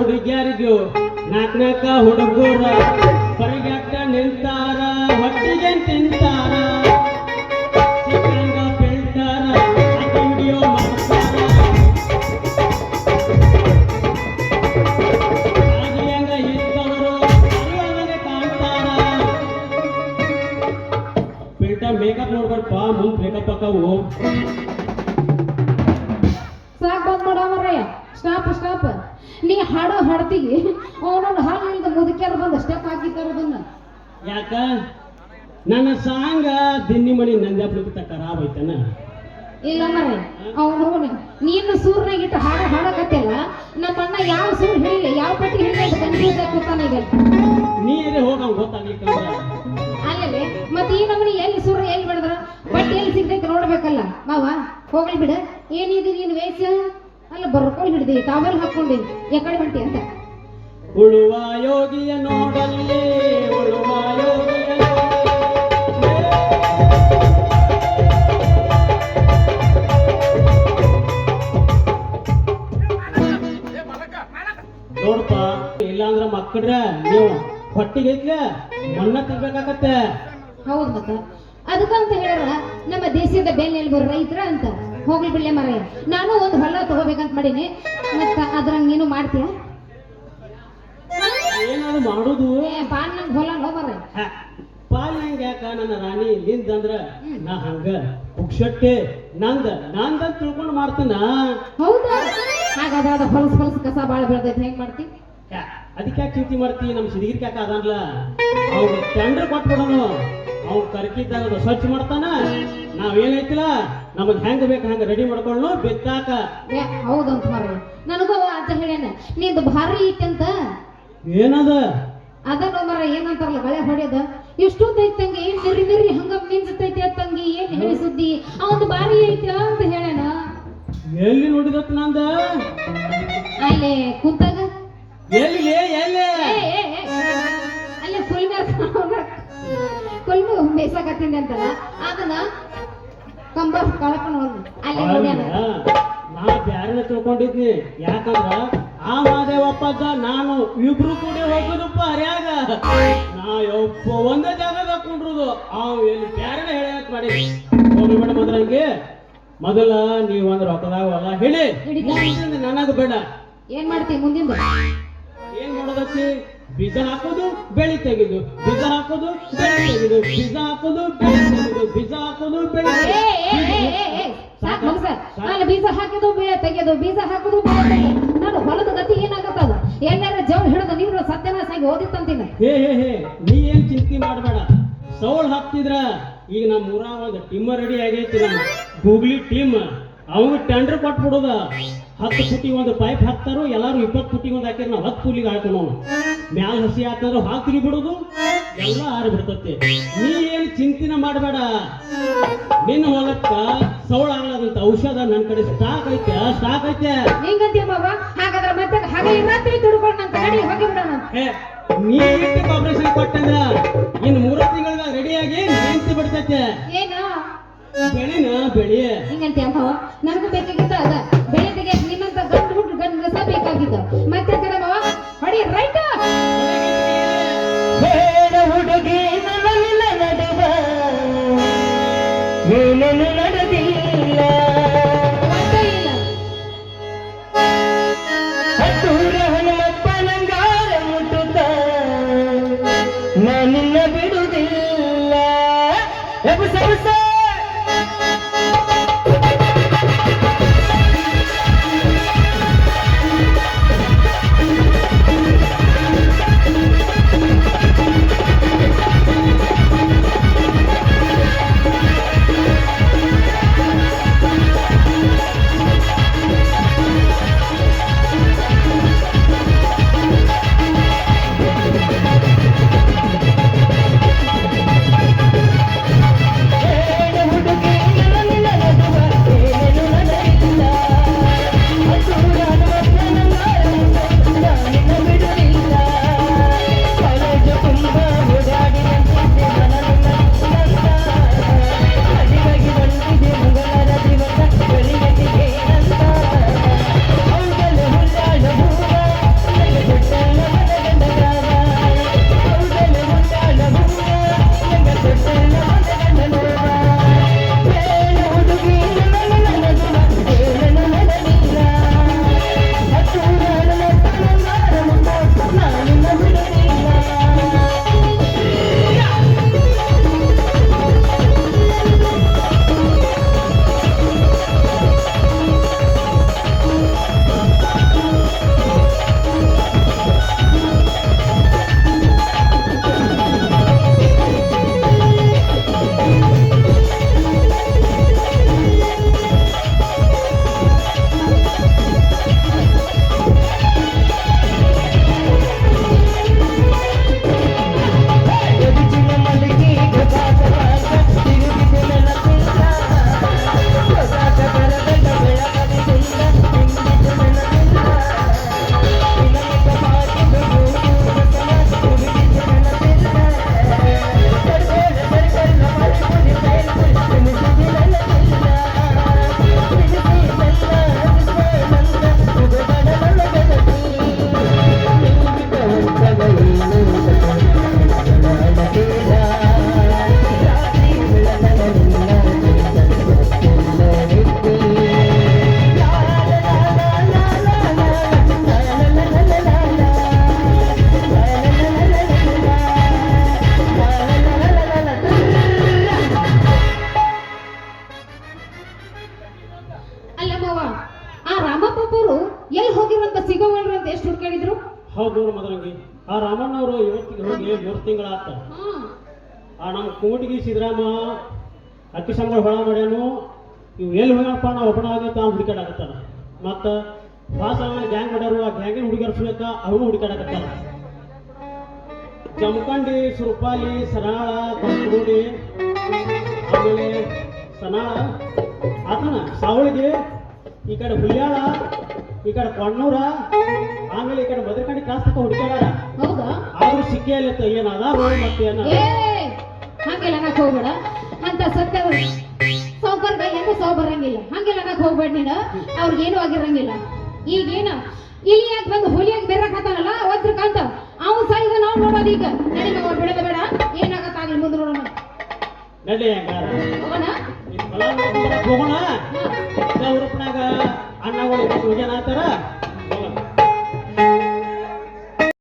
ಹುಡುಗಿಯರಿಗೂ ನಾಕ್ ನಾಕ ಹುಡುಗರ ಪರಿಗಟ್ಟ ನಿಂತಾರ ಹೊಟ್ಟಿಗೆ ತಿಂತಾರ ಚಿಕ್ಕಂಗ ಫಿಲ್ಟರ್ ಅದು ವಿಡಿಯೋ ಮಾಡ್ತಾರ ಆಗಿಯಂಗ ಇದ್ದವರು ಅರಿವಂಗನೆ ಕಾಣ್ತಾರ ಫಿಲ್ಟರ್ ಮೇಕಪ್ ನೋಡ್ಬೇಡಪ್ಪ ಮುಂದ್ ಮೇಕಪ್ ಹಾಕವು ಸಾಕ್ ಬಂದ್ ನೋಡ ಮರ್ರಯ್ಯ ಸ್ಟಾಪ್ ಸ್ಟಾಪ್ ನೀ ಹಾಡೋ ಹಾಡ್ತೀವಿ. ಅವನೊಂದು ಹಾಲು ಇಲ್ದ ಮುದುಕ್ಯಾರ ಬಂದು ಸ್ಟೆಪ್ ಹಾಕಿದ್ದಾರ ಅದನ್ನ. ಯಾಕ? ನನ್ನ ಸಾಂಗ ದಿನ್ನಿ ಮಣಿ ತಕ್ಕ ಖರಾಬ್ ಐತನ ಇಲ್ಲ ಮರೆ ಅವನು ನೀನು ಸೂರ್ನಾಗಿಟ್ಟು ಹಾಡ ಹಾಡಕತ್ತಿಲ್ಲ ನಮ್ಮ ಅಣ್ಣ ಯಾವ ಸೂರ್ ಹೇಳಿಲ್ಲ ಯಾವ ಪಟ್ಟಿ ಹೇಳಿಲ್ಲ ಕನ್ಫ್ಯೂಸ್ ಆಗ್ತಾನೆ ಈಗ. ನೀರೇ ಹೋಗ ಗೊತ್ತಾಗ್ಲಿಕ್ಕೆ ಅಲ್ಲೇ ಮತ್ತೆ ಈ ನಮ್ಮನಿ ಎಲ್ಲಿ ಸೂರ್ಯ ಎಲ್ಲಿ ಬೆಳೆದ್ರ ಬಟ್ಟೆ ಎಲ್ಲಿ ಸಿಗ್ತೈತೆ ನೋಡ್ಬೇಕಲ್ಲ. ಮಾವ ಹೋಗ್ಲಿ ಬಿಡ. ಏನಿದೆ ನೀನು ವೇಷ? ಅಲ್ಲ ಬರ್ಕೊಂಡು ಹಿಡ್ದಿ ತಾವೆಲ್ಲ ಹಾಕೊಂಡಿ ಎಕಡೆ ಹೊಂಟಿ ಅಂತ. ಉಳುವ ಯೋಗಿಯ ನೋಡಲ್ಲಿ ಉಳುವ ಯೋಗಿಯ ನೋಡಪ್ಪ ಇಲ್ಲಾಂದ್ರ ಮಕ್ಕಳ್ರ ನೀವು ಹೊಟ್ಟಿಗೆ ಐತ್ಲ ಮಣ್ಣ ತಿನ್ಬೇಕಾಗತ್ತೆ. ಹೌದು ಮತ್ತ. ಅದಕ್ಕಂತ ಹೇಳ ನಮ್ಮ ದೇಶದ ಬೆನ್ನೆಲುಬು ರೈತರ ಅಂತ. ಹೋಗ್ಲಿ ಬಿಡ್ಲೆ ಮರ ನಾನು ಒಂದು ಹೊಲ ತಗೋಬೇಕಂತ ಮಾಡೀನಿ. ಮತ್ತ ಅದ್ರಂಗ ನೀನು ಮಾಡ್ತೀಯ? ಏನದು ಮಾಡುದು? ಏ ನಂಗೆ ಹೊಲ ನೋ ಮರ ಹ, ಪಾಲ್ ಹೆಂಗ ಯಾಕ ನನ್ನ ರಾಣಿ ನಿಂದಂದ್ರ ನಾ ಹಂಗ ಪುಕ್ಷಟ್ಟೆ ನಂದ ನಂದ ತಿಳ್ಕೊಂಡು ಮಾಡ್ತಾನ? ಹೌದಾ? ಹಾಗಾದ್ರೆ ಅದ ಹೊಲಸ್ ಹೊಲಸ್ ಕಸ ಬಾಳ ಬೆಳ್ದೈತೆ ಹೆಂಗ್ ಮಾಡ್ತಿ? ಅದಕ್ಕೆ ಯಾಕೆ ಚಿಂತೆ ಮಾಡ್ತಿ? ನಮ್ಮ ಸಿಡಿಗಿರಿ ಕಾಕ ಅದನ್ಲ. ಅವ್ರು ಟೆಂಡರ್ ಕೊಟ್ಬಿಡೋನು. ಅವ್ನು ಕರ್ಕಿದ್ದಾಗ ಅದು ಸ್ವಚ್ಛ ಮಾಡ್ತಾನ? ನಾವೇನೈತಿಲ್ಲ ನಮಗ್ ಹೆಂಗ್ ಬೇಕು ಹಂಗ ರೆಡಿ ಮಾಡ್ಕೊಳ್ಳು ಬಿತ್ತಾಕ ಏ ಹೌದಂತ ಮರ ನನಗೂ ಅಂತ ಹೇಳ್ಯಾನ ನಿಂದು ಭಾರಿ ಐತಂತ ಏನದ? ಅದನ್ನ ಮರ ಏನಂತಾರಲ್ಲ ಬಳೆ ಹೊಡೆಯೋದ. ಎಷ್ಟೊಂದ್ ಐತ್ ತಂಗಿ ನಿರಿ ನಿರಿ ಹಂಗ ಮಿಂಚತೈತಿ ಅದ್ ತಂಗಿ ಏನ್ ಹೇಳಿ ಸುದ್ದಿ? ಅವಂದು ಭಾರಿ ಐತ ಅಂತ ಹೇಳ್ಯಾನ. ಎಲ್ಲಿ ನೋಡಿದತ್ ನಂದ? ಅಲ್ಲೇ ಕುಂತಾಗ ಅದನ್ನ ಕಂಬ ಕಳ್ಕೊಂಡು ಹೋದ್ ಅಲ್ಲೇ ನೋಡ್ಯಾನ ನಾ ಬ್ಯಾರೆ ತಿಳ್ಕೊಂಡಿದ್ನಿ ಯಾಕಂದ್ರ ಆ ಮಾದೇವಪ್ಪಗ ನಾನು ಇಬ್ರು ಕೂಡ ಹೋಗುದಪ್ಪ ಹರಿಯಾಗ. ನಾ ಯಪ್ಪ ಒಂದೇ ಜಾಗದಾಗ ಕುಂಡ್ರುದು. ಅವ್ ಎಲ್ಲಿ ಬ್ಯಾರೆ ಹೇಳ್ಯಾಕ ಮಾಡಿ. ಹೋಗಿ ಬೇಡ ಮೊದಲಂಗೆ ಮೊದಲ ನೀವ್ ಒಂದ್ ರೊಕ್ಕದಾಗ ಹೊಲ ಹೇಳಿ. ನನಗ ಬೇಡ. ಏನ್ ಮಾಡ್ತಿ ಮುಂದಿಂದ? ಏನ್ ಮಾಡೋದತ್ತಿ? ಬೀಜ ಹಾಕೋದು ಬೆಳಿ ತೆಗೆದು. ಬೀಜ ಹಾಕೋದು ಬೆಳಿ ತೆಗೆದು. ಬೀಜ ಹಾಕೋದು ಬೆಳಿ ಸತ್ಯನಾಶ ಹೋಗಿತ್ತಂತೀನಿ ಹೇ ಹೇ ಹೇ ನೀ ಏನ್ ಚಿಂತೆ ಮಾಡಬೇಡ. ಸೌಳ್ ಹಾಕ್ತಿದ್ರ ಈಗ ನಮ್ಮ ಊರ ಒಂದು ಟೀಮ್ ರೆಡಿ ಆಗೈತಿ ನಮ್ಮ ಗೂಗ್ಲಿ ಟೀಮ್ ಅವಾಗ ಟೆಂಡರ್ ಕೊಟ್ಬಿಡುದ. ಹತ್ತು ಫುಟಿಗೆ ಒಂದು ಪೈಪ್ ಹಾಕ್ತಾರೋ ಎಲ್ಲಾರು ಇಪ್ಪತ್ತು ಫುಟಿಗೆ ಒಂದು ಹಾಕಿರ ನಾವು ಹತ್ತು ಫುಲಿಗೆ ಹಾಕೋಣ ಮ್ಯಾಲ ಹಸಿ ಹಾಕಿದ್ರೆ ಹಾಕ್ತಿರಿ ಬಿಡುದು. ಎಲ್ಲ ಆರಿ ಬಿಡ್ತತಿ. ನೀ ಏನ್ ಚಿಂತಿನ ಮಾಡಬೇಡ. ನಿನ್ನ ಹೊಲಕ್ಕ ಸೌಳ ಆಗ್ಲದಂತ ಔಷಧ ನನ್ನ ಕಡೆ ಸ್ಟಾಕ್ ಐತೆ ಸ್ಟಾಕ್ ಐತೆ. ಹೆಂಗಂತೀಯ ಮಾವ ಹಾಗಾದ್ರೆ ಮತ್ತೆ ಹಾಗೆ ರಾತ್ರಿ ದುಡ್ಕೊಂಡು ನನ್ನ ಗಾಡಿ ಹೋಗಿ ಬಿಡೋಣ. ನೀ ಇಟ್ಟು ಕಾಂಪಿಟೇಷನ್ ಕೊಟ್ಟಂದ್ರ ಇನ್ ಮೂರು ತಿಂಗಳ ರೆಡಿಯಾಗಿ ನಿಂತು ಬಿಡ್ತೈತೆ. ಏನು? ಬೆಳಿನ ಬೆಳಿ. ಹಿಂಗಂತೀಯ ಮಾವ ನನಗೂ ಬೇಕಾಗಿದ್ದ ಅದ. ಬೆಳೆ ತೆಗಿಯಕ್ ನಿನ್ನಂತ ಗಂಡು ಹುಟ್ಟು ಗಂಡು ರಸ ಬೇಕಾಗಿತ್ತು ಮತ್ತೆ ಕಡೆ ಮಾವ? ಹೊಡಿ ರೈಟ್ ಬೇಡ ಹುಡುಗಿ ನಡುವ. ನಡೆದಿಲ್ಲ. Episode 7! ಹೋಗಿ ಮೂರು ತಿಂಗಳಾತ. ಆ ನಮ್ಮ ಕೂಟಿಗೆ ಸಿದ್ದರಾಮ ಅಕ್ಕಿ ಸಂಬಳ ಹೊಳ ಮಾಡ್ಯಾನು. ಇವು ಎಲ್ಲಿ ಹೋಗಪ್ಪ ನಾವು ಒಬ್ಬನ ಆಗತ್ತ ಅವ್ನು ಹುಡುಕಾಡಕತ್ತಾನ ಮತ್ತು ಭಾಸ ಗ್ಯಾಂಗ್ ಮಾಡ್ಯಾರು ಆ ಗ್ಯಾಂಗಿನ ಹುಡುಗಿಯರು ಸುಳ್ಕ ಅವನು ಹುಡುಕಾಡಕತ್ತಾನ ಜಮಖಂಡಿ ಸುರುಪಾಲಿ ಸನಾಳ ಕಸ್ತೂರಿ ಆಮೇಲೆ ಸನಾಳ. ಆತನ ಸಾವಳಿಗೆ ಈ ಕಡೆ ಹುಲ್ಯಾಳ ಈ ಕಡೆ ಕೊಣ್ಣೂರ ಆಮೇಲೆ ಈ ಕಡೆ ಮದರ್ಕಂಡಿ ಕಾಸ್ತಕ್ಕ ತಕ ಹುಡುಕಾಡ ಹೌದಾ? ಆದ್ರೂ ಸಿಕ್ಕೇ ಇಲ್ಲ ಏನ ಅದಾರು ಮತ್ತೆ ಏನ ಹಂಗೆಲ್ಲ ನಾಕ್ ಹೋಗ್ಬೇಡ. ಅಂತ ಸತ್ಯ ಸೌಕರ್ಯ ಅಂತ ಸಾವು ಬರಂಗಿಲ್ಲ. ಹಂಗೆಲ್ಲ ನಾಕ್ ಹೋಗ್ಬೇಡ ನೀನು. ಅವ್ರಿಗೇನು ಆಗಿರಂಗಿಲ್ಲ. ಈಗೇನ? ಇಲಿಯಾಗಿ ಬಂದು ಹುಲಿಯಾಗಿ ಬೆರಕತ್ತಾನಲ್ಲ ಒಂದ್ರ ಕಂತ ಅವನು ಸಾಯಿದ ನಾವು ನೋಡೋದು ಈಗ. ನಡಿ ಮಗ ಬಿಡದ ಬೇಡ. ಏನಾಗತ್ತಾಗ್ಲಿ ಮುಂದೆ ನೋಡೋಣ. ನಡಿ ಹಂಗಾರ. ಹೋಗೋಣ. ಅಣ್ಣಗಳು ಜನ ಆತಾರ